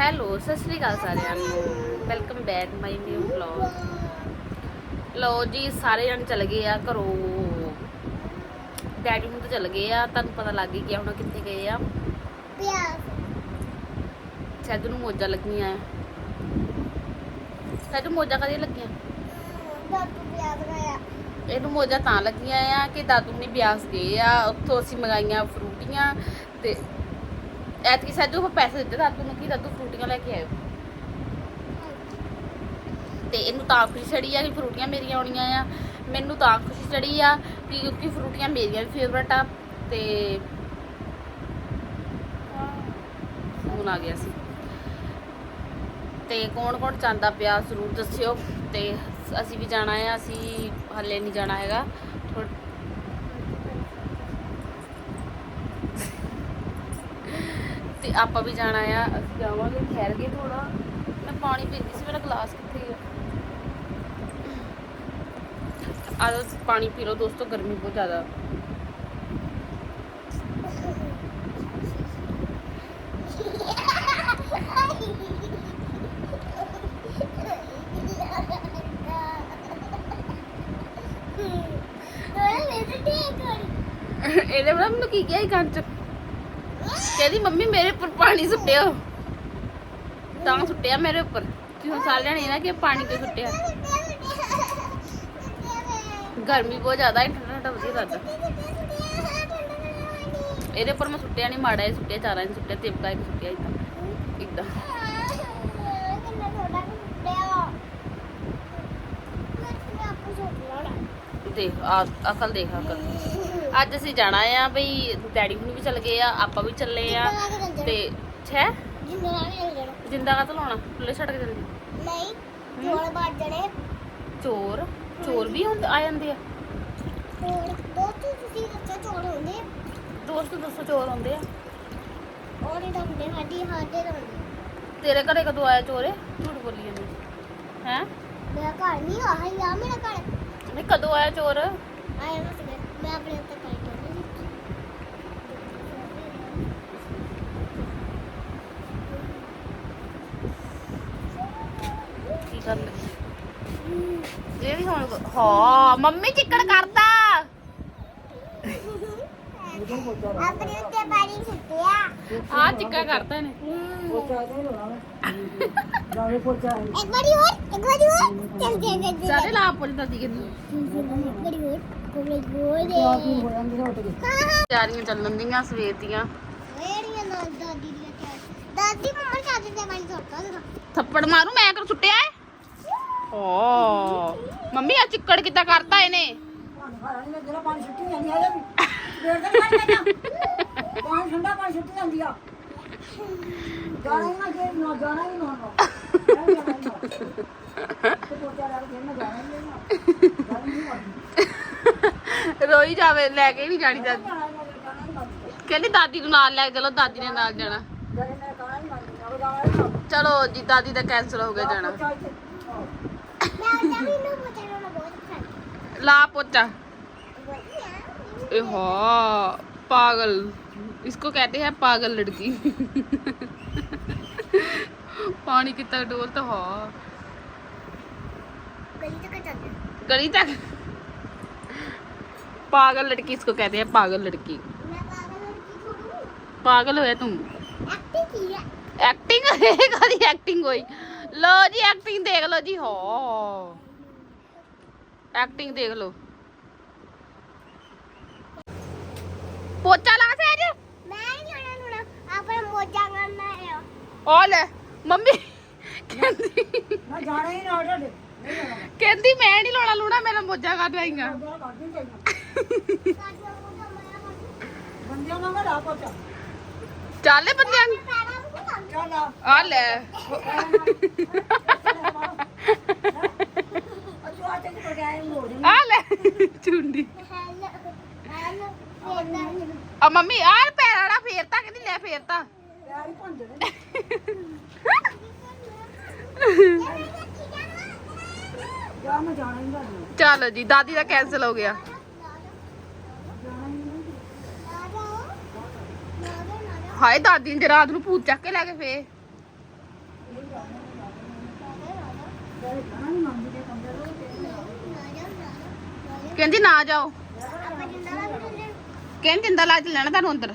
Hello, Sat Sri ਅਕਾਲ ਸਾਰਿਆਂ ਨੂੰ। Welcome back my new vlog ਲਓ ਜੀ, ਸਾਰੇ ਜਣ ਚਲ ਗਏ ਆ ਘਰੋਂ। ਡੈਡੀ ਨੂੰ ਤਾਂ ਚਲ ਗਏ ਆ, ਤੁਹਾਨੂੰ ਪਤਾ ਲੱਗ ਹੀ ਗਿਆ ਹੁਣ ਕਿੱਥੇ ਗਏ ਆ। ਪਿਆਜ਼ ਨੂੰ ਮੋਜਾਂ ਲੱਗੀਆਂ ਆ। ਸੈਦੂ ਮੋਜਾਂ ਕਦੇ ਲੱਗੀਆਂ? ਦਾਦੂ ਪਿਆਜ਼ ਖਾਇਆ ਇਹਨੂੰ ਮੋਜਾਂ ਤਾਂ ਲੱਗੀਆਂ ਆ ਕਿ ਦਾਦੂ ਨੇ ਬਿਆਸ ਗਏ ਆ, ਉੱਥੋਂ ਅਸੀਂ ਮੰਗਾਈਆਂ ਫਰੂਟੀਆਂ ਤੇ ਐਤਕੀ ਸੈਦੂ ਆਪਾਂ ਪੈਸੇ ਦਿੱਤੇ ਦਾਦੂ ਨੂੰ ਕਿ ਦਾਦੂ ਫਰੂਟੀਆਂ ਲੈ ਕੇ ਆਇਓ। ਤੇ ਇਹਨੂੰ ਤਾਂ ਖੁਸ਼ੀ ਚੜੀ ਆ ਕਿ ਫਰੂਟੀਆਂ ਮੇਰੀਆਂ ਆਉਣੀਆਂ ਆ। ਮੈਨੂੰ ਤਾਂ ਖੁਸ਼ੀ ਚੜੀ ਆ ਕਿ ਕਿਉਂਕਿ ਫਰੂਟੀਆਂ ਮੇਰੀਆਂ ਵੀ ਫੇਵਰਟ ਆ ਤੇ ਫੋਨ ਆ ਗਿਆ ਸੀ। ਤੇ ਕੌਣ ਕੌਣ ਚਾਹੁੰਦਾ ਪਿਆ ਜ਼ਰੂਰ ਦੱਸਿਓ। ਤੇ ਅਸੀਂ ਵੀ ਜਾਣਾ ਆ, ਅਸੀਂ ਹੱਲੇ ਨਹੀਂ ਜਾਣਾ ਹੈਗਾ। ਤੇ ਆਪਾਂ ਵੀ ਜਾਣਾ ਆ, ਅਸੀਂ ਜਾਵਾਂਗੇ ਠਹਿਰ ਕੇ ਥੋੜਾ ਮੈਂ ਪਾਣੀ ਪੀਂਦੀ ਸੀ, ਮੇਰਾ ਗਲਾਸ ਕਿੱਥੇ ਆ? ਆ ਪਾਣੀ ਪੀ ਲਓ ਦੋਸਤੋ, ਗਰਮੀ ਬਹੁਤ ਜ਼ਿਆਦਾ। ਇਹਦੇ ਬੜਾ ਮੈਨੂੰ ਕੀ ਕਿਹਾ ਇਹ ਕੰਨ ਚ? ਕਹਿੰਦੀ ਮੰਮੀ ਮੇਰੇ ਉੱਪਰ ਪਾਣੀ ਸੁੱਟਿਓ ਤਾਂ ਸੁੱਟਿਆ ਮੇਰੇ ਉੱਪਰ ਕਿਉਂ ਸਾਲ ਲੈਣੇ ਨਾ ਕਿ ਪਾਣੀ ਕਿਉਂ ਸੁੱਟਿਆ ਗਰਮੀ ਬਹੁਤ ਜ਼ਿਆਦਾ ਹੈ ਠੰਡਾ ਠੰਡਾ ਵਧੀਆ ਲੱਗਦਾ ਇਹਦੇ ਉੱਪਰ ਮੈਂ ਸੁੱਟਿਆ ਨਹੀਂ ਮਾੜਾ ਜਿਹਾ ਸੁੱਟਿਆ ਚਾਰਾਂ ਨਹੀਂ ਸੁੱਟਿਆ ਤਿਪਕਾ ਹੀ ਸੁੱਟਿਆ ਇਦਾਂ ਇਦਾਂ ਦੇਖ ਆ ਅਕਲ ਦੇਖ ਅਕਲ ਅੱਜ ਅਸੀਂ ਜਾਣਾ ਆ ਬਈ ਡੈਡੀ ਹੁਣ ਵੀ ਚੱਲ ਗਏ ਆ ਆਪਾਂ ਵੀ ਚੱਲੇ ਆ। ਤੇ ਛੇ? ਜਿੰਦਾ ਕਾ ਲਾਉਣਾ? ਖੁੱਲੇ ਛੱਡ ਕੇ ਜਲਦੀ ਨਹੀਂ ਚੋਲ ਬਾੜ ਜਣੇ ਚੋਰ? ਚੋਰ ਵੀ ਹੁੰਦੇ ਆ ਜਾਂਦੇ ਆ? ਹੋਰ ਦੋ ਤੁਸੀਂ ਦੱਸੋ ਚੋਲ ਹੁੰਦੇ ਦੋਸਤ ਦੱਸੋ ਚੋਰ ਹੁੰਦੇ ਆ? ਔਰ ਇਹ ਹੁੰਦੇ ਸਾਡੀ ਹਾਡੇ ਹੁੰਦੇ ਤੇਰੇ ਘਰੇ ਕਦੋਂ ਆਇਆ ਚੋਰੇ ਝੂਠ ਬੋਲੀ ਜਾਂਦੀ। ਹੈ? ਮੇਰਾ ਘਰ ਨਹੀਂ ਆ ਹੀ ਆ ਮੇਰਾ ਘਰ। ਨਹੀਂ ਕਦੋਂ ਆਇਆ ਚੋਰ? ਆਇਆ ਨਾ ਮੈਂ ਆਪਣੇ ਉੱਤੇ ਕਰ ਕੇ ਕੀ ਕਰਨ ਲੱਗੀ ਇਹ ਵੀ ਹੁਣ ਹਾਂ ਮੰਮੀ ਚਿੱਕੜ ਕਰਦਾ। ਆਪਣੇ ਉੱਤੇ ਪਾਣੀ ਸੁੱਟਿਆ ਆ ਚਿੱਕਾ ਕਰਦਾ ਇਹਨੇ। ਇੱਕ ਵਾਰੀ ਹੋਰ ਇੱਕ ਵਾਰੀ ਹੋਰ। ਚੱਲ ਚੱਲ ਚੱਲ ਸਾਰੇ ਲਾ ਪੁੱਛ ਦਾਦੀ ਕਿੰਨੀ। ਇੱਕ ਵਾਰੀ ਹੋਰ। ਤਿਆਰੀਆਂ ਚੱਲਣ ਦੀਆਂ ਸਵੇਰ ਦੀਆਂ ਮੇਰੀਆਂ ਨਾਲ ਦਾਦੀ ਦੀਆਂ ਤਿਆਰ ਦਾਦੀ ਮੰਮਾ ਚਾਚੇ ਤੇ ਪਾਣੀ ਸੁੱਟਦਾ ਦੇਣਾ ਥੱਪੜ ਮਾਰੂ ਮੈਂ ਕਰ ਸੁੱਟਿਆ ਹੈ ਓ ਮੰਮੀ ਆ ਚਿੱਕੜ ਕਿੱਦਾਂ ਕਰਤਾ ਇਹਨੇ ਪਾਣੀ ਠੰਡਾ ਪਾਣੀ ਸੁੱਟੀ ਜਾਂਦੀ ਆ ਜਾਣਾ ਹੀ ਨਾ ਜੇ ਨਾ ਜਾਣਾ ਹੀ ਨਾ ਨਾ ਤੇ ਪੋਚਾ ਲਾ ਕੇ ਨਾ ਜਾਣਾ ਹੀ ਨਾ ਜਾਣਾ ਹੀ ਨਾ ਰੋਈ ਜਾਵੇ ਲੈ ਕੇ ਨਹੀਂ ਜਾਣੀ ਦਾਦੀ ਜਾਣਾ ਹੀ ਨਾ ਜਾਣਾ ਹੀ ਨਾ ਕਹਿੰਦੀ ਦਾਦੀ ਨੂੰ ਨਾਲ ਲੈ ਕੇ ਚਲੋ ਦਾਦੀ ਨੇ ਨਾਲ ਜਾਣਾ ਜਾਣੇ ਮੈਂ ਕਹਣਾ ਹੀ ਨਾ ਜਾਣਾ ਹੀ ਨਾ ਚਲੋ ਜੀ ਦਾਦੀ ਦਾ ਕੈਨਸਲ ਹੋ ਗਿਆ ਜਾਣਾ ਪੋਚਾ ਇੱਥੇ ਮੈਂ ਤਾਂ ਵੀ ਨੂੰ ਬਚਾਉਣਾ ਬਹੁਤ ਪਸੰਦ ਲਾ ਪੋਚਾ ए हाँ पागल इसको कहते हैं पागल लड़की पानी कितना डोलता हाँ ਗਲੀ ਤੱਕ ਚੱਲਦੇ गली तक पागल लड़की इसको कहते हैं पागल लड़की ਮੈਂ ਪਾਗਲ ਲੜਕੀ ਥੋੜੂ पागल होया तुम ਐਕਟਿੰਗ ਕੀ ਹੈ एक्टिंग कदी एक्टिंग हुई लो जी एक्टिंग देख लो जी हो एक्टिंग देख लो पोचा ला से आज ਮੈਂ ਨਹੀਂ ਹੋਣਾ ਨੂਣਾ ਆਪਣਾ ਮੋਜਾ ਕਰਨਾ ਹੈ ਉਹ ਲੈ ਮੰਮੀ ਕਹਿੰਦੀ ਮੈਂ ਜਾਣਾ ਹੀ ਨਾ ਤੁਹਾਡੇ ਨਹੀਂ ਜਾਣਾ ਕਹਿੰਦੀ ਮੈਂ ਨਹੀਂ ਲਾਉਣਾ ਲੂਣਾ ਮੇਰਾ ਮੋਜਾ ਕੱਢ ਆਈਆਂ। ਬੰਦਿਆਂ ਨਾਲ ਪੋਚਾ ਚੱਲ। ਬੰਦਿਆਂ ਨੂੰ। ਪੈਰਾਂ ਚੱਲ ਆ। ਲੈ। ਆ ਲੈ ਚੁੰਡੀ। ਆ ਮੰਮੀ ਆ ਪੈਰਾੜਾ ਫੇਰਤਾ ਕਹਿੰਦੀ ਲੈ ਫੇਰਤਾ। ਪਿਆਰ ਹੀ ਭੁੰਦੇ ਨੇ ਜਾ ਮੈਂ ਜਾਣਾ ਹੀ ਨਾ ਚੱਲ ਜੀ ਦਾਦੀ ਦਾ ਕੈਨਸਲ ਹੋ ਗਿਆ। ਹਾਏ ਦਾਦੀ ਨੇ ਰਾਤ ਨੂੰ ਭੂਤ ਚੱਕ ਕੇ ਲੈ ਕੇ ਫੇ ਕਹਿੰਦੀ ਨਾ ਜਾਓ। ਕਹਿੰਦੀ ਜਿੰਦਾ ਲਾ ਕੇ ਲੈਣਾ ਤੁਹਾਨੂੰ ਅੰਦਰ।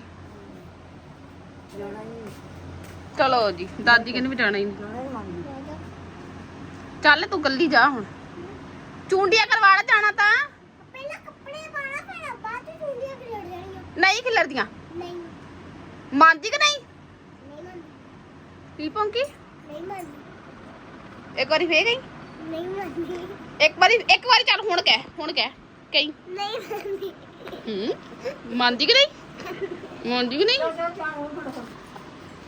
ਚਲੋ ਜੀ ਦਾਦੀ ਕਹਿੰਦੀ ਵੀ ਜਾਣਾ ਹੀ ਨਹੀਂ। ਚੱਲ ਤੂੰ ਗੱਲੀ ਜਾ ਹੁਣ। ਚੁੰਡੀਆਂ ਕਰਵਾੜ ਜਾਣਾ ਤਾਂ? ਪਹਿਲਾਂ ਕੱਪੜੇ ਪਾਣਾ ਪੈਣਾ ਬਾਅਦ ਚ ਚੁੰਡੀਆਂ ਖਿਲੜ ਜਾਣੀਆਂ ਨਹੀਂ ਖਿਲਰਦੀਆਂ? ਨਹੀਂ। ਮਾਂਜੀ ਕਿ ਨਹੀਂ? ਨਹੀਂ ਮੰਨਦੀ। ਕੀ ਪੌਂਕੀ ਨਹੀਂ ਮੰਨਦੀ। ਇੱਕ ਵਾਰੀ ਫੇਰ ਗਈ? ਨਹੀਂ ਮੰਨਦੀ। ਇੱਕ ਵਾਰੀ ਇੱਕ ਵਾਰੀ ਚੱਲ ਹੁਣ ਕਹਿ ਹੁਣ ਕਹਿ ਕਹੀਂ। ਨਹੀਂ ਮੰਨਦੀ। ਹੂੰ ਮੰਨਦੀ ਕਿ ਨਹੀਂ? ਮੰਨਦੀ ਕਿ ਨਹੀਂ? ਚਲ ਚਲ ਚਾਹ ਹੋਰ ਫੜ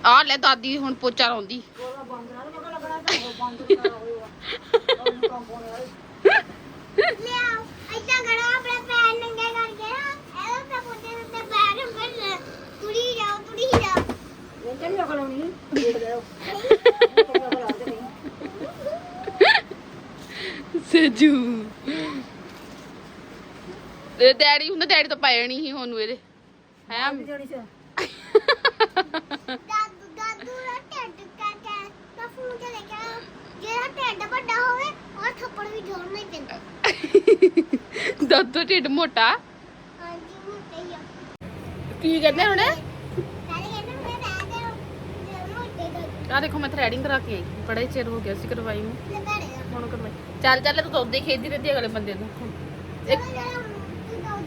ਆ ਲੈ ਦਾਦੀ ਹੁਣ ਪੋਚਾ ਲਾਉਂਦੀ। ਲਿਆਓ। ਐਦਾਂ ਕਰੋ ਆਪਣੇ ਪੈਰ ਨੰਗੇ ਕਰਕੇ ਨਾ ਇਹਦਾ ਤਾਂ ਪੁੱਤੇ ਉੱਤੇ ਪੈਰ ਤੁੜੀ ਜਾਓ ਤੁੜੀ ਜਾਓ। ਦੇਖ ਲਿਓ। ਡੈਡੀ ਹੁੰਦਾ ਡੈਡੀ ਤਾਂ ਪਾਇਆ ਨਹੀਂ ਸੀ ਹੁਣ ਇਹਦੇ। ਹੈ? ਦਾਦੂ ਦਾਦੂ ਦਾ ਢਿੱਡ ਕਾਕਾ ਤਾਂ ਫੋਨ ਤੇ ਦੇਖਿਆ ਜਿਹੜਾ ਢਿੱਡ ਵੱਡਾ ਹੋਵੇ ਉਹ ਥੱਪੜ ਵੀ ਜੋੜਨਾ ਹੀ ਪੈਂਦਾ। ਦਾਦੂ ਢਿੱਡ ਮੋਟਾ? ਹਾਂਜੀ ਆ। ਕੀ ਕਹਿੰਦੇ ਹੁਣ? ਸਾਰੇ ਕਹਿੰਦੇ ਮੈਂ ਮੋਟੇ ਆ ਦੇਖੋ ਮੈਂ ਥਰੈਡਿੰਗ ਕਰਾ ਕੇ ਆਈ। ਬੜਾ ਹੀ ਚਿਰ ਹੋ ਗਿਆ ਸੀ ਕਰਵਾਈ ਨੂੰ। ਹੁਣ ਕਰਵਾਈ। ਚੱਲ ਚੱਲ ਤੂੰ ਤਾਂ ਉੱਦੇ ਖੇਦੀ ਰਹਿੰਦੀ ਅਗਲੇ ਬੰਦੇ ਨੂੰ। ਇੱਕ ਤੂੰ ਤਾਂ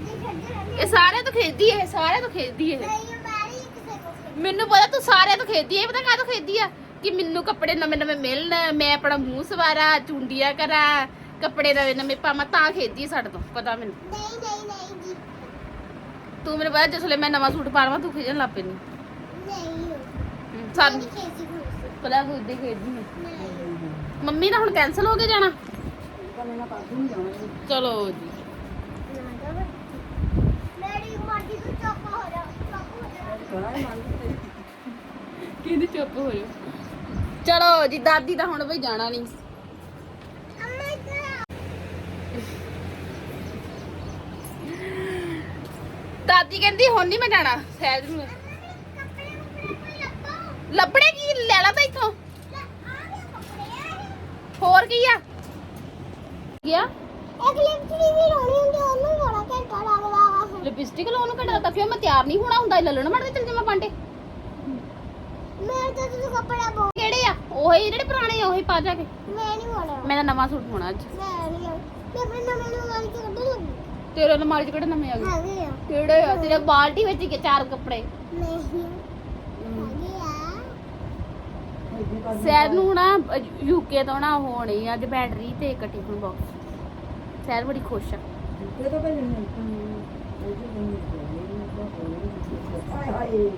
ਇਹ ਸਾਰਿਆਂ ਤੋਂ ਖੇਦੀ ਹੈ ਸਾਰਿਆਂ ਤੋਂ ਖੇਦੀ ਹੈ ਨਹੀਂ ਮਾਰੀ ਕਿਸੇ ਕੋ ਮੈਨੂੰ ਪਤਾ ਤੂੰ ਸਾਰਿਆਂ ਤੋਂ ਖੇਦੀ ਇਹ ਪਤਾ ਕਾਹਤੋਂ ਖੇਦੀ ਆ? ਕਿ ਮੈਨੂੰ ਕੱਪੜੇ ਨਵੇਂ ਨਵੇਂ ਮਿਲਣ ਮੈਂ ਆਪਣਾ ਮੂੰਹ ਸਵਾਰਾ ਚੁੰਡੀਆਂ ਕਰਾਂ ਕੱਪੜੇ ਨਵੇਂ ਨਵੇਂ ਪਾਵਾਂ ਤਾਂ ਖੇਦੀ ਸਾਡੇ ਤੋਂ ਪਤਾ ਮੈਨੂੰ ਨਹੀਂ ਨਹੀਂ ਨਹੀਂ ਜੀ ਤੂੰ ਮੇਰੇ ਬਾਅਦ ਜਿਸਲੇ ਮੈਂ ਨਵਾਂ ਸੂਟ ਪਾਵਾਂ ਤੂੰ ਖੇਜਣ ਲੱਗ ਪੈਣੀ ਨਹੀਂ ਸਾਨੂੰ ਪਤਾ ਕੋਈ ਦੇ ਨਹੀਂ ਮੰਮੀ ਦਾ ਹੁਣ ਕੈਨਸਲ ਹੋ ਗਿਆ ਜਾਣਾ ਚਲੋ ਜੀ ਮੇਰੀ ਮਾਟੀ ਤੋਂ ਚੁੱਪ ਹੋ ਜਾ ਚੁੱਪ ਹੋ ਜਾ ਜਾਣਾ ਹੀ ਮੰਗਦੀ ਕਿਹਦੀ ਚੁੱਪ ਹੋ ਜਾ ਚਲੋ ਜੀ ਦਾਦੀ ਤਾਂ ਹੁਣ ਬਈ ਜਾਣਾ ਨਹੀਂ। ਦਾਦੀ ਕਹਿੰਦੀ ਹੁਣ ਨਹੀਂ ਮੈਂ ਜਾਣਾ। ਸਹਿਜ ਨੂੰ। ਕੱਪੜੇ ਕੀ? ਲੈ ਲਾ ਤਾਂ ਇੱਥੋਂ। ਹੋਰ ਕੀ ਆ? ਗਿਆ? ਇੱਕ ਲਿਪਸਟਿਕ ਵੀ ਲਾਉਣੀ ਹੁੰਦੀ ਆ, ਉਹਨੂੰ ਬੜਾ ਘੰਟਾ ਲੱਗਦਾ ਵਾ ਲਿਪਸਟਿਕ ਲਾਉਣ ਨੂੰ ਘੰਟਾ ਤਾਂ ਫਿਰ ਮੈਂ ਤਿਆਰ ਨਹੀਂ ਹੋਣਾ ਹੁੰਦਾ। ਲੱਲਣ ਮੜਦੇ ਚੱਲ ਜਾਵਾਂ ਪਾਂਡੇ। ਮੇਰੇ ਤਾਂ ਤੁਸੀਂ ਕੱਪੜਾ ਬੋ ਆ ਉਹੀ ਜਿਹੜੇ ਪੁਰਾਣੇ ਆ ਉਹੀ ਪਾ ਜਾ ਕੇ। ਮੈਂ ਨਹੀਂ ਹੋਣਾ ਮੇਰਾ ਨਵਾਂ ਸੂਟ ਹੋਣਾ ਅੱਜ। ਮੈਂ ਨਹੀਂ ਮੈਂ ਆਪਣੇ ਨਵੇਂ ਨੂੰ ਵਾਲੀ ਚ ਕੱਢ ਲੱਗੀ। ਤੇਰੇ ਅਲਮਾਰੀ 'ਚ ਕਿਹੜੇ ਨਵੇਂ ਆ ਗਏ? ਹੈਗੇ ਆ। ਕਿਹੜੇ ਆ? ਤੇਰੇ ਬਾਲਟੀ ਵਿੱਚ ਹੀ ਚਾਰ ਕੱਪੜੇ। ਨਹੀਂ। ਹੈਗੇ ਆ। ਸੈਰ ਨੂੰ ਨਾ ਯੂਕੇ ਤੋਂ ਨਾ ਹੋਣੀ ਆ ਅੱਜ ਬੈਟਰੀ ਤੇ ਇੱਕ ਟਿਫਨ ਬਾਕਸ ਸੈਰ ਬੜੀ ਖੁਸ਼ ਆ। ਇਹ ਤਾਂ ਭੇਜਣੀ ਹਾਏ ਹਾਏ।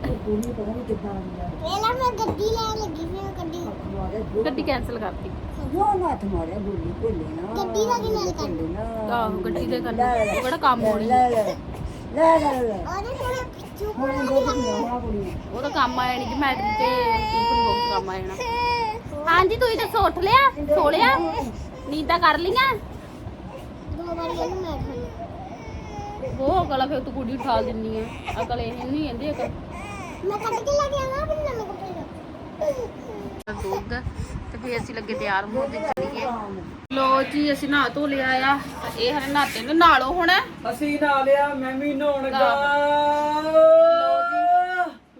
ਇਹ ਪੂਰੀ ਪਤਾ ਨਹੀਂ ਕਿੱਦਾਂ ਆਉਂਦੀ ਆ ਪਹਿਲਾਂ ਮੈਂ ਗੱਡੀ ਲੈਣ ਲੱਗੀ ਸੀ ਮੈਂ ਗੱਡੀ ਮਾਰਿਆ ਜੋ ਗੱਡੀ ਕੈਨਸਲ ਕਰਤੀ। ਜੋ ਨਾ ਹੱਥ ਮਾਰਿਆ ਗੋਲੀ ਭੁੱਲੇ ਨਾ ਗੱਡੀ ਦਾ ਕੀ ਨਾਲ ਕਰ? ਭੁੱਲੇ ਨਾ। ਆਹੋ, ਗੱਡੀ ਦੇ ਕਰਨਾ। ਲੈ, ਲੈ, ਉਹ ਕਿਹੜਾ ਕੰਮ ਹੋਣੀ। ਲੈ ਲੈ ਲੈ ਲੈ ਲੈ ਉਹਦੇ ਥੋੜਾ ਪਿੱਛੂ ਹੁਣ ਦੋ ਕੁੜੀਆਂ ਕੁੜੀਆਂ ਉਹ ਤਾਂ ਕੰਮ ਆ ਜਾਣੀ ਜੀ ਬੈਟਰੀ ਤੇ ਟਿਫਨ ਬਾਕਸ ਕੰਮ ਆ ਜਾਣਾ ਹਾਂਜੀ ਤੁਸੀਂ ਦੱਸੋ ਉੱਠ ਲਿਆ? ਸੋ ਲਿਆ? ਨੀਂਦਾਂ ਕਰ ਲੀਆਂ ਦੋ ਵਾਰੀ ਇਹਨੂੰ ਮੈਂ ਖਾਣੀ ਉਹ ਅਕਲ ਆ ਫਿਰ ਤੂੰ ਕੁੜੀ ਉਠਾ ਦਿੰਨੀ ਆ। ਅਕਲ ਇਹ ਨਹੀਂ ਕਹਿੰਦੀ ਅਕਲ। ਮੈਂ ਕੱਢ ਕੇ ਲੈ ਕੇ ਆਵਾਂ ਆਪਣੇ ਨਵੇਂ ਕੱਪੜੇ ਦਾ ਦੁੱਧ ਤੇ ਫਿਰ ਅਸੀਂ ਲੱਗੇ ਤਿਆਰ ਹੋਣ ਤੇ ਚੱਲੀਏ। ਲੋ ਜੀ ਅਸੀਂ ਨਹਾ ਧੋ ਲਿਆ ਆ। ਇਹ ਹਰੇ ਨਹਾਤੇ ਨੇ ਨਾਲੋ ਹੁਣ। ਅਸੀਂ ਨਾ ਲਿਆ ਮੈਂ ਵੀ ਨਹਾਉਣ ਗਾ ਲਓ।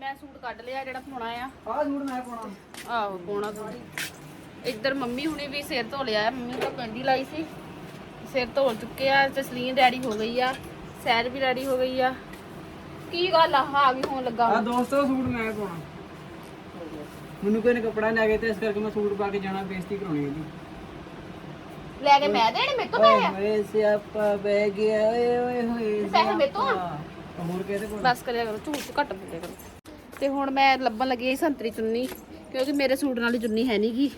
ਮੈਂ ਸੂਟ ਕੱਢ ਲਿਆ ਜਿਹੜਾ ਪਾਉਣਾ ਆ। ਆਹ ਸੂਟ ਮੈਂ ਪਾਉਣਾ। ਆਹੋ ਪਾਉਣਾ ਥੋੜੀ ਇੱਧਰ ਮੰਮੀ ਹੁਣੇ ਵੀ ਸਿਰ ਧੋ ਲਿਆ ਮੰਮੀ ਤਾਂ ਕੰਡੀ ਲਾਈ ਸੀ। ਸਿਰ ਧੋ ਚੁੱਕੇ ਆ ਤਸਲੀਨ ਰੈਡੀ ਹੋ ਗਈ ਆ। ਸੈਰ ਵੀ ਰੈਡੀ ਹੋ ਗਈ ਆ। ਕੀ ਗੱਲ ਆ? ਆ ਗਈ ਹੋਣ ਲੱਗਾ ਆ। ਦੋਸਤੋ ਸੂਟ ਮੈਂ ਪਾਉਣਾ। ਮੈਨੂੰ ਕੋਈ ਨੇ ਕੱਪੜਾ ਲੈ ਕੇ ਤੇ ਇਸ ਕਰਕੇ ਮੈਂ ਸੂਟ ਪਾ ਕੇ ਜਾਣਾ ਬੇਇੱਜ਼ਤੀ ਕਰਾਉਣੀ ਇਹਦੀ ਲੈ ਕੇ ਮੈਂ ਦੇਣੇ ਮੇਰੇ ਤੋਂ ਪਏ ਆ ਓਏ ਸਿਆਪਾ ਬਹਿ ਗਿਆ ਓਏ ਓਏ ਹੋਏ ਪੈਸੇ ਮੇਰੇ ਤੋਂ ਆ? ਸਿਆਪਾ। ਹੋਰ ਕਿਹਦੇ ਕੋਲ? ਬਸ ਕਰਿਆ ਕਰੋ ਝੂਠ ਚ ਘੱਟ ਬੋਲਿਆ ਕਰੋ। ਤੇ ਹੁਣ ਮੈਂ ਲੱਭਣ ਲੱਗੀ ਸੀ ਸੰਤਰੀ ਚੁੰਨੀ ਕਿਉਂਕਿ ਮੇਰੇ ਸੂਟ ਨਾਲ ਚੁੰਨੀ ਹੈ ਨਹੀਂਗੀ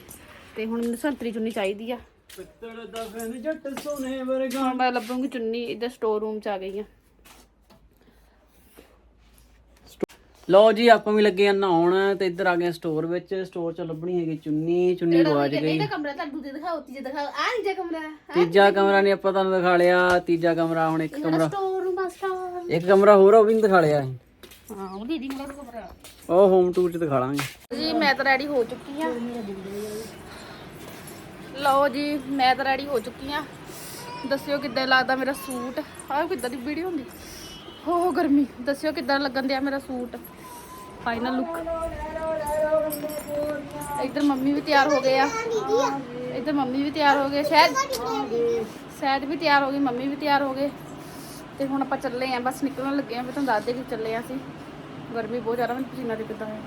ਤੇ ਹੁਣ ਮੈਨੂੰ ਸੰਤਰੀ ਚੁੰਨੀ ਚਾਹੀਦੀ ਆ। ਪਿੱਤਲ ਦਾ ਫੈਨ ਜੱਟ ਸੋਨੇ ਵਰਗਾ। ਹੁਣ ਮੈਂ ਲੱਭੂੰਗੀ ਚੁੰਨੀ ਇੱਧਰ ਸਟੋਰ ਰੂਮ ਚ ਆ ਗਈ ਆ। ਲਓ ਜੀ ਆਪਾਂ ਵੀ ਲੱਗੇ ਆ ਨਹਾਉਣ ਤੇ ਇੱਧਰ ਆ ਗਏ ਸਟੋਰ ਵਿੱਚ। ਸਟੋਰ ਚ ਲੱਭਣੀ ਹੈਗੀ ਚੁੰਨੀ ਚੁੰਨੀ ਗਵਾਚ ਗਈ। ਇਹਦਾ ਕਮਰਾ ਤਾਂ ਦੂਜੇ ਦਿਖਾਓ ਤੀਜੇ ਦਿਖਾਓ। ਆ ਨੀਜਾ ਕਮਰਾ ਤੀਜਾ ਕਮਰਾ ਨਹੀਂ ਆਪਾਂ ਤੁਹਾਨੂੰ ਦਿਖਾ ਲਿਆ। ਤੀਜਾ ਕਮਰਾ ਹੁਣ ਇੱਕ ਕਮਰਾ। ਸਟੋਰ ਰੂਮ ਆ ਸਟੋਰ ਇੱਕ ਕਮਰਾ ਹੋਰ ਉਹ ਵੀ ਨਹੀਂ ਦਿਖਾ ਲਿਆ ਹਾਂ ਉਹ ਦੀਦੀ ਮੇਰਾ ਖਬਰ ਆ ਉਹ ਹੋਮ ਟੂਰ ਚ ਦਿਖਾ ਲਾਂਗੇ। ਜੀ ਮੈਂ ਤਾਂ ਰੈਡੀ ਹੋ ਚੁੱਕੀ ਆ। ਲਓ ਜੀ ਮੈਂ ਤਾਂ ਰੈਡੀ ਹੋ ਚੁੱਕੀ ਆ। ਦੱਸਿਓ ਕਿੱਦਾਂ ਲੱਗਦਾ ਮੇਰਾ ਸੂਟ? ਆਹ ਕਿੱਦਾਂ ਦੀ ਵੀਡੀਓ ਹੁੰਦੀ? ਹੋ ਹੋ ਗਰਮੀ। ਦੱਸਿਓ ਕਿੱਦਾਂ ਲੱਗਣ ਦਿਆ ਮੇਰਾ ਸੂਟ? ਫਾਈਨਲ ਲੁੱਕ ਇੱਧਰ ਮੰਮੀ ਵੀ ਤਿਆਰ ਹੋ ਗਏ ਆ। ਇੱਧਰ ਮੰਮੀ ਵੀ ਤਿਆਰ ਹੋ ਗਏ। ਸ਼ਾਇਦ ਸ਼ਾਇਦ ਵੀ ਤਿਆਰ ਹੋ ਗਈ, ਮੰਮੀ ਵੀ ਤਿਆਰ ਹੋ ਗਏ। ਤੇ ਹੁਣ ਆਪਾਂ ਚੱਲੇ ਆਂ, ਬਸ ਨਿਕਲਣ ਲੱਗੇ ਆਂ। ਫਿਰ ਤੁਹਾਨੂੰ ਦੱਸ ਕਿ ਚੱਲੇ ਆਂ ਅਸੀਂ। ਗਰਮੀ ਬਹੁਤ ਜ਼ਿਆਦਾ, ਮੈਨੂੰ ਪਸੀਨਾ ਟਿਕਦਾ ਹੈ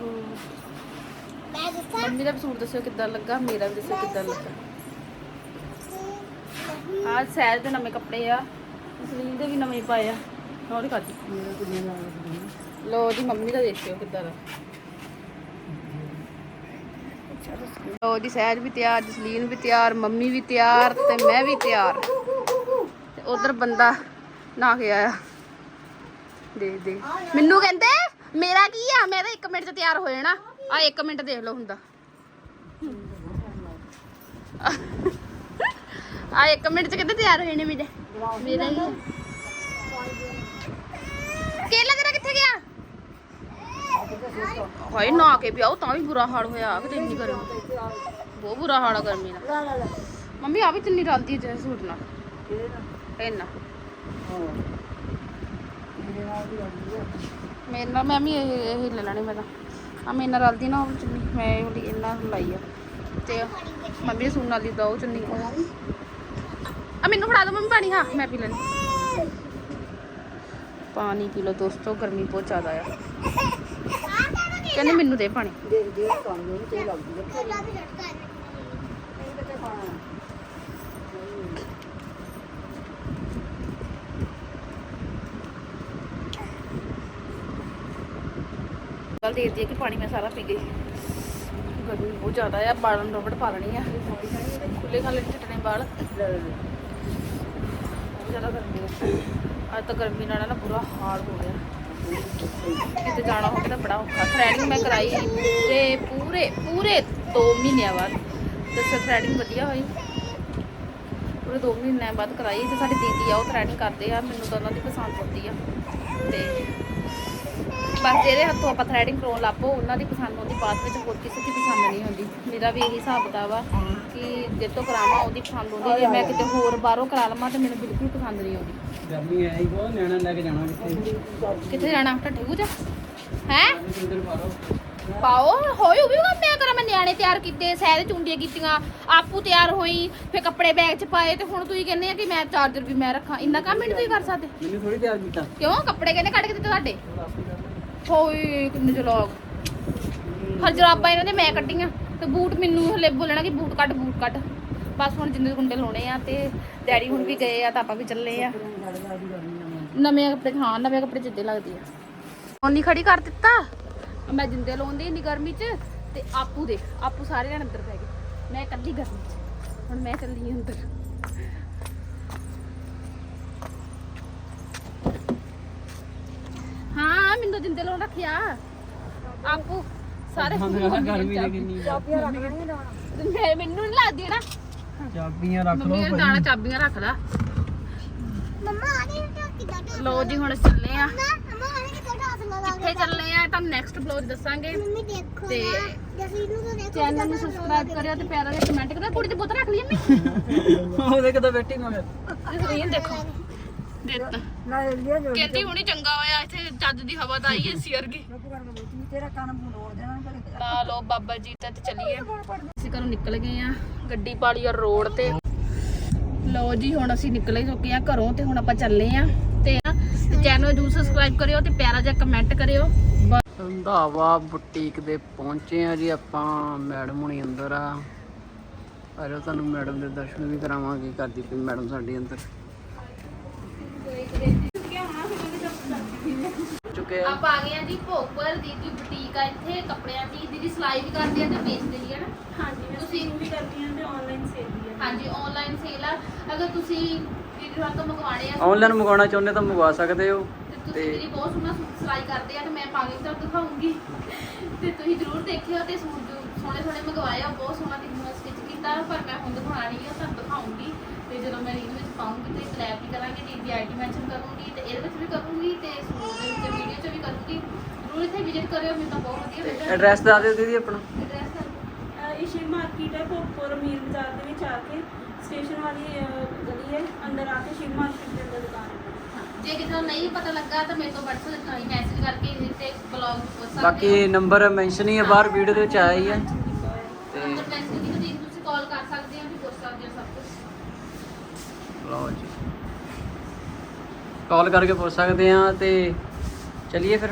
ਮੈਂ ਮੰਮੀ ਦਾ ਵੀ ਸੂਟ ਦੱਸਿਓ ਕਿੱਦਾਂ ਲੱਗਾ, ਮੇਰਾ ਵੀ ਦੱਸਿਓ ਕਿੱਦਾਂ ਲੱਗਾ। ਆਹ ਸੈਲ ਦੇ ਨਵੇਂ ਕੱਪੜੇ ਆ। ਸਲੀਨ ਦੇ ਵੀ ਨਵੇਂ ਪਾਏ ਆ। ਹੋਰ ਖਾਦੀ ਲੋ ਜੀ ਮੰਮੀ ਦਾ ਦੇਖਿਓ ਕਿੱਦਾਂ ਦਾ। ਲੋ ਜੀ ਸਹਿਜ ਵੀ ਤਿਆਰ, ਜਸਲੀਨ ਵੀ ਤਿਆਰ, ਮੰਮੀ ਵੀ ਤਿਆਰ ਤੇ ਮੈਂ ਵੀ ਤਿਆਰ। ਤੇ ਉਧਰ ਬੰਦਾ ਨਹਾ ਕੇ ਆਇਆ। ਦੇ ਦੇ ਮੈਨੂੰ ਕਹਿੰਦੇ, ਮੇਰਾ ਕੀ ਆ? ਮੈਂ ਤਾਂ 1 ਮਿੰਟ ਚ ਤਿਆਰ ਹੋ ਜਾਣਾ। ਆ 1 ਮਿੰਟ ਦੇਖ ਲਓ ਹੁੰਦਾ। ਆ 1 ਮਿੰਟ ਚ ਕਿੱਥੇ ਤਿਆਰ ਹੋ ਜਾਣੇ ਮੇਰੇ? ਮੇਰਾ ਹੀ ਕੇਲਾ ਤੇਰਾ ਕਿੱਥੇ ਗਿਆ? ਹਾਏ ਨਾ ਕੇ ਪਿਆਓ ਤਾਂ ਵੀ ਬੁਰਾ ਹਾਲ ਹੋਇਆ ਕਿਤੇ ਇੰਨੀ ਗਰਮੀ। ਬਹੁਤ ਬੁਰਾ ਹਾਲ ਆ ਗਰਮੀ ਨਾਲ ਮੰਮੀ ਆ ਵੀ ਚੁੰਨੀ ਰਲਦੀ ਜੇ ਸੂਟ ਨਾਲ। ਇੰਨਾ। ਮੇਰੇ ਨਾਲ ਮੈਂ ਵੀ ਇਹ ਇਹ ਲੈ ਲੈਣੀ ਮੈਂ ਤਾਂ। ਆ ਮੇਰੇ ਨਾਲ ਰਲਦੀ ਨਾ ਉਹ ਚੁੰਨੀ ਮੈਂ ਇਹ ਵਾਲੀ ਇੰਨਾ ਲਾਈ ਆ। ਤੇ ਮੰਮੀ ਸੂਟ ਨਾਲ ਦੀ ਦੋ ਚੁੰਨੀ। ਆ ਮੈਨੂੰ ਫੜਾ ਦੋ ਮੰਮੀ ਪਾਣੀ ਹਾਂ ਮੈਂ ਪੀ ਲੈਣੀ ਪਾਣੀ ਪੀ ਲਓ ਦੋਸਤੋ ਗਰਮੀ ਬਹੁਤ ਜ਼ਿਆਦਾ ਆ। ਕਹਿੰਦੇ ਮੈਨੂੰ ਦੇ ਪਾਣੀ। ਦੇਖ ਦੇਖ ਕੰਮ ਨੂੰ ਤੇ ਲੱਗਦੀ ਹੈ ਖੁੱਲਾ ਵੀ ਲਟਕਾ ਹੈ ਕਿੱਥੇ ਪਾਣਾ ਕੱਲ ਦੇ ਦੀ ਕਿ ਪਾਣੀ ਮੈਂ ਸਾਰਾ ਪੀ ਗਈ। ਗਰਮੀ ਬਹੁਤ ਜ਼ਿਆਦਾ ਆ, ਬਾਲਣ ਰੋਬਟ ਪਾ ਲੈਣੀ ਆ। ਖੁੱਲੇ ਖਾਲੇ ਛੱਟਣੇ ਬਾਲ। ਬਹੁਤ ਜ਼ਿਆਦਾ ਗਰਮੀ ਆ। ਅੱਜ ਤਾਂ ਗਰਮੀ ਨਾਲ ਨਾ ਬੁਰਾ ਹਾਲ ਹੋ ਗਿਆ। ਕਿਤੇ ਜਾਣਾ ਹੋਵੇ ਤਾਂ ਬੜਾ ਔਖਾ। ਥ੍ਰੈਡਿੰਗ ਮੈਂ ਕਰਾਈ ਤੇ ਪੂਰੇ ਪੂਰੇ 2 ਮਹੀਨਿਆਂ ਬਾਅਦ। ਦੱਸੋ ਥ੍ਰੈਡਿੰਗ ਵਧੀਆ ਹੋਈ? ਪੂਰੇ 2 ਮਹੀਨਿਆਂ ਬਾਅਦ ਕਰਾਈ ਤੇ ਸਾਡੀ ਦੀਦੀ ਆ, ਉਹ ਥਰੈਡਿੰਗ ਕਰਦੇ ਆ, ਮੈਨੂੰ ਤਾਂ ਉਹਨਾਂ ਦੀ ਪਸੰਦ ਆਉਂਦੀ ਆ। ਤੇ ਬਸ ਜਿਹੜੇ ਹੱਥੋਂ ਆਪਾਂ ਥਰੈਡਿੰਗ ਕਰਾਉਣ ਲੱਪੋ ਉਹਨਾਂ ਦੀ ਪਸੰਦ ਆਉਂਦੀ, ਬਾਅਦ ਵਿੱਚ ਹੋਰ ਕਿਸੇ ਦੀ ਪਸੰਦ ਨਹੀਂ ਆਉਂਦੀ ਮੇਰਾ ਵੀ ਇਹੀ ਹਿਸਾਬ ਦਾ ਵਾ ਕਿ ਜੇ ਤੋਂ ਕਰਾਵਾਂ ਉਹਦੀ ਪਸੰਦ ਆਉਂਦੀ ਜੇ ਮੈਂ ਕਿਤੇ ਹੋਰ ਬਾਹਰੋਂ ਕਰਾ ਲਵਾਂ ਤੇ ਮੈਨੂੰ ਬਿਲਕੁਲ ਪਸੰਦ ਨਹੀਂ ਆਉਂਦੀ। ਗਰਮੀ ਹੀ ਬਹੁਤ ਨਿਆਣਾ ਲੈ ਕੇ ਜਾਣਾ ਕਿੱਥੇ? ਕਿੱਥੇ ਜਾਣਾ? ਢੱਠੇ ਕੁਝ ਹੈ? ਜਿੰਦਰ ਮਾਰੋ ਪਾਓ। ਹੋਈ ਉਹ ਵੀ ਮੈਂ ਕਰਾਂ। ਮੈਂ ਨਿਆਣੇ ਤਿਆਰ ਕੀਤੇ ਸੈਰ ਚੁੰਡੀਆਂ ਕੀਤੀਆਂ ਆਪੂ ਤਿਆਰ ਹੋਈ ਫੇ ਕੱਪੜੇ ਬੈਗ 'ਚ ਪਾਏ ਤੇ ਹੁਣ ਤੁਸੀਂ ਕਹਿੰਦੇ ਆ ਕਿ ਮੈਂ ਚਾਰਜਰ ਵੀ ਮੈਂ ਰੱਖਾਂ। ਇੰਨਾ ਕੰਮ ਨਹੀਂ ਤੁਸੀਂ ਕਰ ਸਕਦੇ। ਮੈਨੂੰ ਥੋੜੀ ਤਿਆਰ ਕੀਤਾ। ਕਿਉਂ? ਕੱਪੜੇ ਕਹਿੰਦੇ ਕੱਢ ਕੇ ਦਿੱਤੇ ਤੁਹਾਡੇ? ਹੋਈ ਕਿੰਨੇ ਜਲੋਗ ਹਰ ਜਰਾਬਾਂ ਇਹਨਾਂ ਦੇ ਮੈਂ ਕੱਢੀਆਂ। ਤੇ ਬੂਟ ਮੈਨੂੰ ਹਲੇ ਬੋਲਣਾ ਕਿ ਬੂਟ ਕੱਢ ਬੂਟ ਕੱਢ। ਬਸ ਹੁਣ ਜਿੰਨੇ ਗੁੰਡੇ ਲਾਉਣੇ ਆ ਤੇ ਡੈਡੀ ਹੁਣ ਵੀ ਗਏ ਆ ਤਾਂ ਆਪਾਂ ਵੀ ਚੱਲੇ ਆ। ਨਵੇਂ ਕੱਪੜੇ ਹਾਂ ਨਵੇਂ ਕੱਪੜੇ ਜਿੱਦੇ ਲੱਗਦੇ ਆ। ਉਹਨੀ ਖੜੀ ਕਰ ਦਿੱਤਾ? ਮੈਂ ਜਿੰਦੇ ਲਾਉਂਦੀ ਇੰਨੀ ਗਰਮੀ 'ਚ ਤੇ ਆਪੂ ਦੇ ਆਪੂ ਸਾਰੇ ਜਣ ਅੰਦਰ ਪੈ ਗਏ। ਮੈਂ ਇਕੱਲੀ ਗਰਮੀ 'ਚ ਹੁਣ ਮੈਂ ਚੱਲੀ ਅੰਦਰ। ਹਾਂ ਮੈਨੂੰ ਜਿੰਦੇ ਲਾਉਣ ਰੱਖਿਆ। ਆਪੂ ਸਾਰੇ ਗਰਮੀ ਦੇ ਕਿੰਨੀ ਆ। ਮੈਂ ਮੈਨੂੰ ਨਹੀਂ ਲੱਗਦੀ ਨਾ। ਚਾਬੀਆਂ ਰੱਖ ਮੰਮੀ ਨੇ ਦਾਣਾ ਚਾਬੀਆਂ ਰੱਖ ਲਾ। ਮੰਮਾ ਆ ਨਹੀਂ ਟੱਕੀ ਦਾ ਲੋ ਜੀ ਹੁਣ ਅਸੀਂ ਚੱਲੇ ਆ। ਕਿੱਥੇ ਚੱਲੇ ਆ? ਤੁਹਾਨੂੰ ਨੈਕਸਟ ਬਲੌਗ ਦੱਸਾਂਗੇ। ਤੇ ਤਾਂ ਚੈਨਲ ਨੂੰ ਸਬਸਕ੍ਰਾਈਬ ਕਰਿਓ ਤੇ ਪਿਆਰਾ ਜਿਹਾ ਕਮੈਂਟ ਕਰਿਓ। ਕੁੜੀ ਦੀ ਬੋਤਲ ਰੱਖ ਲਈ ਅੰਮੀ ਉਹਦੇ ਕਿਦਾਂ ਬੈਠੀ ਮਗਰ ਸਕਰੀਨ ਦੇਖੋ। ਦਿੱਤਾ। ਨਾ ਇਹ ਜੋ ਕਹਿੰਦੀ ਹੁਣੀ ਚੰਗਾ ਹੋਇਆ ਇੱਥੇ ਚੱਜ ਦੀ ਹਵਾ ਤਾਂ ਆਈ ਏਸੀ ਵਰਗੀ। ਚੁੱਪ ਕਰ ਕੇ ਬੈਠੀ ਤੇਰਾ ਕੰਨ ਮੋੜ ਦੇਣਾ ਕਦੇ। ਨਾ ਲੋ ਬਾਬਾ ਜੀ ਤੇ ਚੱਲੀਏ। ਅਸੀਂ ਘਰੋਂ ਨਿਕਲ ਗਏ ਆ ਗੱਡੀ ਪਾਲੀ ਆ ਰੋਡ ਤੇ। ਲਓ ਜੀ ਹੁਣ ਅਸੀਂ ਨਿਕਲ ਹੀ ਚੁੱਕੇ ਆ ਘਰੋਂ ਤੇ ਹੁਣ ਆਪਾਂ ਚੱਲੇ ਆ। ਤੇ ਚੈਨਲ ਨੂੰ ਸਬਸਕ੍ਰਾਈਬ ਕਰਿਓ ਤੇ ਪਿਆਰਾ ਜਿਹਾ ਕਮੈਂਟ ਕਰਿਓ। ਬ- ਰੰਧਾਵਾ ਬੁਟੀਕ ਦੇ ਪਹੁੰਚੇ ਆ ਜੀ ਆਪਾਂ ਮੈਡਮ ਹੁਣੀ ਅੰਦਰ ਆ। ਆਜੋ ਤੁਹਾਨੂੰ ਮੈਡਮ ਦੇ ਦਰਸ਼ਨ ਵੀ ਕਰਾਵਾਂਗੇ ਕਰਦੀ ਪਈ ਮੈਡਮ ਸਾਡੀ ਅੰਦਰ? ਚੁੱਕੇ ਆ। ਆਪਾਂ ਆ ਗਏ ਆ ਜੀ ਭੋਗਪੁਰ ਦੀਦੀ ਬੁਟੀਕ ਆ ਇੱਥੇ ਕੱਪੜਿਆਂ ਦੀ। ਦੀਦੀ ਸਿਲਾਈ ਵੀ ਕਰਦੇ ਆ ਤੇ ਵੇਚਦੇ ਵੀ ਆ ਨਾ। ਹਾਂਜੀ ਤੁਸੀਂ ਵੀ ਕਰਦੀ ਆ ਤੇ ਆਨਲਾਈਨ ਸੇਲ ਵੀ ਆ। ਹਾਂਜੀ ਆਨਲਾਈਨ ਸੇਲ ਆ। ਅਗਰ ਤੁਸੀਂ ਦੀਦੀ ਨਾਲ ਤੋਂ ਮੰਗਵਾਣੇ ਆ ਆਨਲਾਈਨ ਮੰਗਵਾਉਣਾ ਚਾਹੁੰਦੇ ਤਾਂ ਮੰਗਵਾ ਸਕਦੇ ਹੋ। ਤੇ ਤੁਸੀਂ ਮੇਰੀ ਬਹੁਤ ਸੋਹਣਾ ਸੂਟ ਸਿਲਾਈ ਕਰਦੇ ਆ ਤੇ ਮੈਂ ਪਾ ਕੇ ਤੁਹਾਨੂੰ ਦਿਖਾਉਂਗੀ। ਤੇ ਤੁਸੀਂ ਜ਼ਰੂਰ ਦੇਖਿਓ ਤੇ ਸੂਟ ਸੋਹਣੇ ਸੋਹਣੇ ਮੰਗਵਾਏ ਆ। ਬਹੁਤ ਸੋਹਣਾ ਦਿਖੂਗਾ ਸਟਿਚ ਕੀਤਾ ਪਰ ਮੈਂ ਹੁਣ ਦਿਖਾਉਣਾ ਨਹੀਂ ਆ ਤੁਹਾਨੂੰ ਦਿਖਾਉਂਗੀ। ਤੇ ਜਦੋਂ ਮੈਂ ਰੀਲ ਵਿੱਚ ਪਾਉਂਗੀ ਤੇ ਸਲੈਪ ਵੀ ਕਰਾਂਗੇ ਦੀਦੀ ਦੀ ਆਈਡੀ ਮੈਂਸ਼ਨ ਕਰੂੰਗੀ ਤੇ ਇਹਦੇ ਵਿੱਚ ਵੀ ਕਰੂੰਗੀ ਤੇ ਸੂਟ ਦੇ ਵਿੱਚ ਵੀਡੀਓ 'ਚ ਵੀ ਕਰੂੰਗੀ। ਜ਼ਰੂਰ ਇੱਥੇ ਵਿਜ਼ਿਟ ਕਰਿਓ ਮੈਨੂੰ ਤਾਂ ਬਹੁਤ ਵਧੀਆ ਲੱਗਾ ਐਡਰੈਸ ਦੱਸ ਦਿਓ ਦੀਦੀ ਆਪਣਾ। ਐਡਰੈਸ ਸ਼ਿਵ ਮਾਰਕੀਟ ਹੈ ਭੋਗਪੁਰ ਅਮੀਰ ਬਾਜ਼ਾਰ ਦੇ ਵਿੱਚ ਆ ਕੇ ਸਟੇਸ਼ਨ ਵਾਲੀ ਗਲੀ ਹੈ ਅੰਦਰ ਆ ਕੇ ਸ਼ਿਵ ਮਾਰਕੀਟ ਦੇ ਅੰਦਰ ਦੁਕਾਨ ਹੈ। ਜੇ ਕਿਸੇ ਨੂੰ ਨਹੀਂ ਪਤਾ ਲੱਗਾ ਤਾਂ ਮੇਰੇ ਤੋਂ WhatsApp ਤੇ ਮੈਸੇਜ ਕਰਕੇ ਤੇ ਬਲੌਗ ਪੁੱਛ ਸਕਦੇ ਬਾਕੀ ਨੰਬਰ ਮੈਂਸ਼ਨ ਹੀ ਹੈ ਬਾਹਰ ਵੀਡੀਓ ਦੇ ਵਿੱਚ ਆਇਆ ਹੀ ਹੈ ਤੇ ਅਗਰ ਮੈਸੇਜ ਦੀ ਤੁਸੀਂ ਤੁਸੀਂ ਕਾਲ ਕਰ ਸਕਦੇ ਹੋ ਵੀ ਪੁੱਛ ਸਕਦੇ ਹੋ ਸਭ ਕੁਝ ਲਓ ਜੀ ਕਾਲ ਕਰਕੇ ਪੁੱਛ ਸਕਦੇ ਆ ਤੇ ਚਲਿਏ ਫਿਰ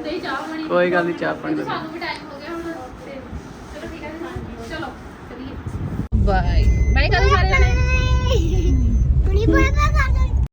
ਨਹੀਂ ਚਾਹ ਕੋਈ ਗੱਲ ਨੀ, ਚਾਹ ਪਾਣੀ ਦਾ। ਸਾਨੂੰ ਵੀ ਟਾਈਮ ਹੋ ਗਿਆ ਹੁਣ ਤੇ ਚਲੋ ਠੀਕ ਹੈ ਚਲੋ ਚਲੀਏ ਬਾਏ ਬਾਏ ਕਰੋ ਸਾਰੇ ਜਣੇ ਕੁੜੀ ਬਾਬਾ